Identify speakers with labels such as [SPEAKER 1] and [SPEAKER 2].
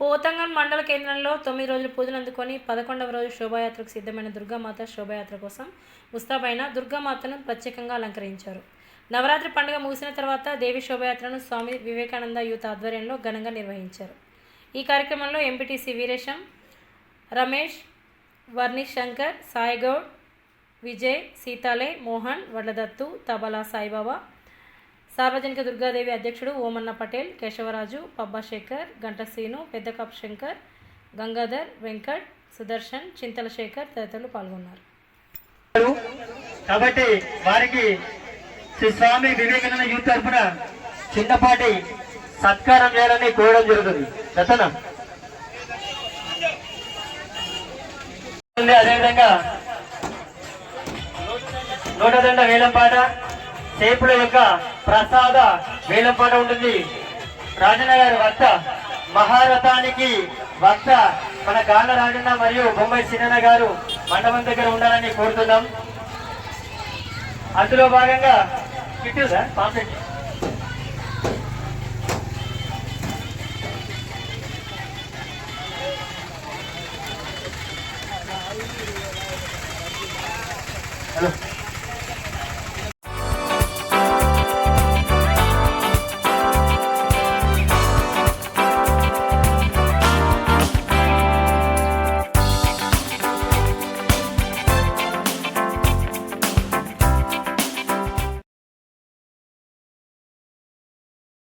[SPEAKER 1] పోతంగం మండల కేంద్రంలో తొమ్మిది రోజుల పూజలు అందుకొని పదకొండవ రోజు శోభాయాత్రకు సిద్ధమైన దుర్గామాత శోభాయాత్ర కోసం ఉస్తాబైన దుర్గామాతను ప్రత్యేకంగా అలంకరించారు. నవరాత్రి పండుగ ముగిసిన తర్వాత దేవి శోభాయాత్రను స్వామి వివేకానంద యూత్ ఆధ్వర్యంలో ఘనంగా నిర్వహించారు. ఈ కార్యక్రమంలో ఎంపీటీసీ వీరేశం రమేష్ వర్ణిష్ శంకర్ సాయిగౌడ్ విజయ్ సీతాలే మోహన్ వడ్లదత్తు తబలా సాయిబాబా సార్వజనిక దుర్గాదేవి అధ్యక్షుడు ఓమన్న పటేల్ కేశవరాజు పబ్బాశేఖర్ గంటశీను పెద్దకాప్ పెద్దకాపు శంకర్ గంగాధర్ వెంకట్ సుదర్శన్ చింతల శేఖర్ తదితరులు పాల్గొన్నారు.
[SPEAKER 2] కాబట్టి వారికి శ్రీ స్వామి వివేకానంద యూత్ తరఫున చిన్నపాటి సత్కారం చేయాలని కోరడం జరుగుతుంది. రతన. అదేవిధంగా నూటదండ వేలంపాట సేపుల యొక్క ప్రసాద వేలంపాట ఉంటుంది. రాజన్న గారి వక్త మహారథానికి వక్త మన గాన రాజన్న మరియు బొంబాయి సినన్న గారు మండపం దగ్గర ఉండాలని కోరుతున్నాం. అందులో భాగంగా సార్ హలో.